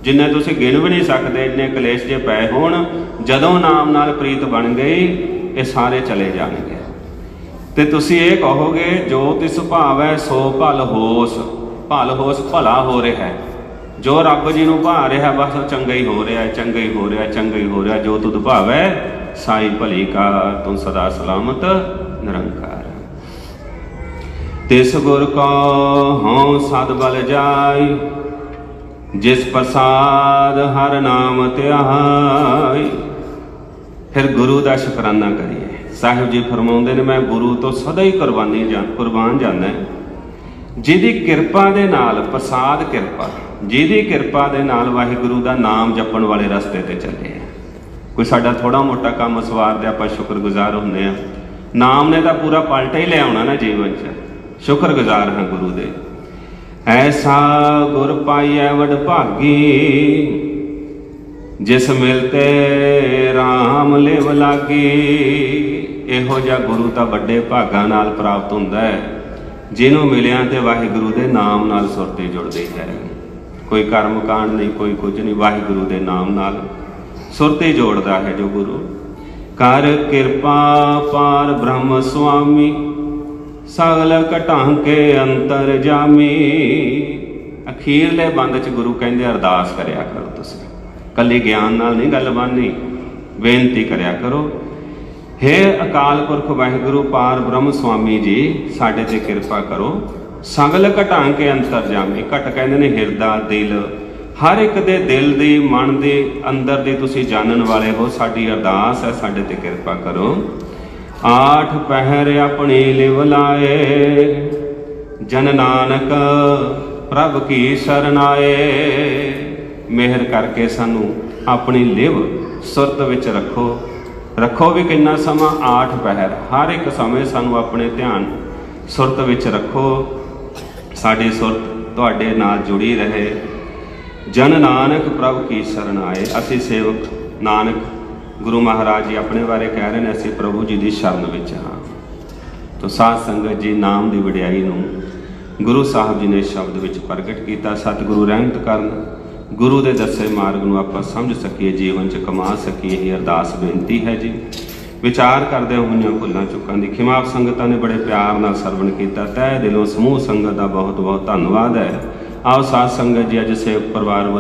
ਜਿੰਨੇ ਤੁਸੀਂ ਗਿਣ ਵੀ ਨਹੀਂ ਸਕਦੇ, ਇੰਨੇ ਕਲੇਸ਼ ਜੇ ਪਏ ਹੋਣ, ਜਦੋਂ ਨਾਮ ਨਾਲ ਪ੍ਰੀਤ ਬਣ ਗਈ, ਇਹ ਸਾਰੇ ਚਲੇ ਜਾਣਗੇ। ਤੇ ਤੁਸੀਂ ਇਹ ਕਹੋਗੇ, ਜੋ ਤਿਸ ਹੈ ਸੋ ਭਲ ਹੋਸ। ਭਲ ਹੋਸ ਭਲਾ ਹੋ ਰਿਹਾ। ਹੈ ਜੋ ਰੱਬ ਜੀ ਨੂੰ ਭਾ ਰਿਹਾ, ਬਸ ਉਹ ਚੰਗਾ ਹੀ ਹੋ ਰਿਹਾ, ਚੰਗਾ ਹੀ ਹੋ ਰਿਹਾ, ਚੰਗਾ ਹੀ ਹੋ ਰਿਹਾ। ਜੋ ਤੁਧ ਭਾਵੈ, ਸਾਈ ਭਲੀ ਕਾ ਤੂੰ ਸਦਾ ਸਲਾਮਤ, ਨਿਰੰਕਾਰ। ਤਿਸ ਗੁਰ ਕੋ ਹਉ ਸਦ ਬਲ ਜਾਈ, ਜਿਸ ਪ੍ਰਸਾਦ ਹਰ ਨਾਮ ਧਿਆਈ ਫਿਰ ਗੁਰੂ ਦਾ ਸ਼ੁਕਰਾਨਾ ਕਰੀਏ। ਸਾਹਿਬ ਜੀ ਫਰਮਾਉਂਦੇ ਨੇ, ਮੈਂ ਗੁਰੂ ਤੋਂ ਸਦਾ ਹੀ ਕੁਰਬਾਨੀ ਜਾਂ, ਕੁਰਬਾਨ ਜਾਂਦਾ ਜਿਹਦੀ ਕਿਰਪਾ ਦੇ ਨਾਲ ਪ੍ਰਸਾਦ ਕਿਰਪਾ, ਜਿਹਦੀ ਕਿਰਪਾ ਦੇ ਨਾਲ ਵਾਹਿਗੁਰੂ ਦਾ ਨਾਮ ਜਪਣ ਵਾਲੇ ਰਸਤੇ ਤੇ ਚੱਲੇ ਆ ਕੋਈ ਸਾਡਾ ਥੋੜਾ ਮੋਟਾ ਕੰਮ ਸਵਾਰ ਦੇ ਆਪਾਂ ਸ਼ੁਕਰਗੁਜ਼ਾਰ ਹੁੰਦੇ ਆ ਨਾਮ ਨੇ ਤਾਂ ਪੂਰਾ ਪਲਟਾ ਹੀ ਲਿਆਉਣਾ ਨਾ ਜੀਵਨ 'ਚ। ਸ਼ੁਕਰਗੁਜ਼ਾਰ ਹਾਂ ਗੁਰੂ ਦੇ। ਐਸਾ ਗੁਰ ਪਾਈਐ ਵਡ ਭਾਗੀ, ਜਿਸ ਮਿਲਤੇ RAM ਲਿਵ ਲਾਗੀ। ਇਹੋ ਜਿਹਾ ਗੁਰੂ ਤਾਂ ਵੱਡੇ ਭਾਗਾਂ ਨਾਲ ਪ੍ਰਾਪਤ ਹੁੰਦਾ ਹੈ, ਜਿਹਨੂੰ ਮਿਲਿਆ ਤੇ ਵਾਹਿਗੁਰੂ ਦੇ ਨਾਮ ਨਾਲ ਸੁਰਤੇ ਜੁੜਦੀ ਹੈ। ਕੋਈ ਕਰਮ ਕਾਂਡ ਨਹੀਂ, ਕੋਈ ਕੁਝ ਨਹੀਂ, ਵਾਹਿਗੁਰੂ ਦੇ ਨਾਮ ਨਾਲ ਸੁਰਤੇ ਜੋੜਦਾ ਹੈ ਜੋ ਗੁਰੂ। ਕਰ ਕਿਰਪਾ ਪਾਰ ਬ੍ਰਹਮ ਸੁਆਮੀ ਸਗਲ ਘਟਾਂ ਕੇ ਅੰਤਰ ਜਾਮੀ। ਅਖੀਰਲੇ ਬੰਦ ਚ ਗੁਰੂ ਕਹਿੰਦੇ, ਅਰਦਾਸ ਕਰਿਆ ਕਰੋ ਤੁਸੀਂ। ਕੱਲੀ ਗਿਆਨ ਨਾਲ ਨਹੀਂ ਗੱਲ ਬਣਨੀ, ਬੇਨਤੀ ਕਰਿਆ ਕਰੋ। ਹੇ ਅਕਾਲ ਪੁਰਖ ਵਾਹਿਗੁਰੂ, ਪਾਰ ਬ੍ਰਹਮ ਸੁਆਮੀ ਜੀ, ਸਾਡੇ ਤੇ ਕਿਰਪਾ ਕਰੋ। ਸਗਲ ਘਟਾਂ ਕੇ ਅੰਤਰ ਜਾਮੀ। ਘਟ ਕਹਿੰਦੇ ਨੇ ਹਿਰਦਾ, ਦਿਲ। ਹਰ ਇੱਕ ਦੇ ਦਿਲ ਦੀ, ਮਨ ਦੇ, ਅੰਦਰ ਦੇ ਤੁਸੀਂ ਜਾਣਨ ਵਾਲੇ ਹੋ। ਸਾਡੀ ਅਰਦਾਸ ਹੈ, ਸਾਡੇ ਤੇ ਕਿਰਪਾ ਕਰੋ। ਆਠ ਪਹਿਰ ਆਪਣੀ ਲਿਵ ਲਾਏ। ਜਨ ਨਾਨਕ, ਪ੍ਰਭ ਕੀ ਸ਼ਰਨ ਆਏ। ਮਿਹਰ ਕਰਕੇ ਸਾਨੂੰ ਆਪਣੀ ਲਿਵ ਸੁਰਤ ਵਿੱਚ ਰੱਖੋ। ਰੱਖੋ ਵੀ ਕਿੰਨਾ ਸਮਾਂ? ਆਠ ਪਹਿਰ। ਹਰ ਇੱਕ ਸਮੇਂ ਸਾਨੂੰ ਆਪਣੇ ਧਿਆਨ ਸੁਰਤ ਵਿੱਚ ਰੱਖੋ। ਸਾਡੀ ਸੁਰਤ ਤੁਹਾਡੇ ਨਾਲ ਜੁੜੀ ਰਹੇ। ਜਨ ਨਾਨਕ, ਪ੍ਰਭ ਕੀ ਸ਼ਰਨ ਆਏ। ਅਸੀਂ ਸੇਵਕ ਨਾਨਕ ਗੁਰੂ ਮਹਾਰਾਜ ਜੀ ਆਪਣੇ ਬਾਰੇ ਕਹਿ ਰਹੇ ਨੇ, ਅਸੀਂ ਪ੍ਰਭੂ ਜੀ ਦੀ ਸ਼ਰਨ ਵਿੱਚ ਹਾਂ। ਤੋ ਸਾਧ ਸੰਗਤ ਜੀ, ਨਾਮ ਦੀ ਵਡਿਆਈ ਨੂੰ ਗੁਰੂ ਸਾਹਿਬ ਜੀ ਨੇ ਸ਼ਬਦ ਵਿੱਚ ਪ੍ਰਗਟ ਕੀਤਾ, ਸਤਿਗੁਰੂ ਰਹਿਮਤ ਕਰਨ। ਗੁਰੂ ਦੇ ਦੱਸੇ ਮਾਰਗ ਨੂੰ ਆਪਾਂ ਸਮਝ ਸਕੀਏ, ਜੀਵਨ 'ਚ ਕਮਾ ਸਕੀਏ, ਇਹ ਅਰਦਾਸ ਬੇਨਤੀ ਹੈ ਜੀ। ਵਿਚਾਰ ਕਰਦੇ ਹੋਈਆਂ ਭੁੱਲਾਂ ਚੁੱਕਾਂ ਦੀ ਖਿਮਾ ਸੰਗਤਾਂ ਨੇ ਬੜੇ ਪਿਆਰ ਨਾਲ ਸਰਵਣ ਕੀਤਾ। ਤਹਿ ਦਿਲੋਂ ਸਮੂਹ ਸੰਗਤ ਦਾ ਬਹੁਤ ਬਹੁਤ ਧੰਨਵਾਦ ਹੈ। ਆਓ ਸਾਧ ਸੰਗਤ ਜੀ, ਅੱਜ ਸੇਵਕ ਪਰਿਵਾਰ ਵੱਲੋਂ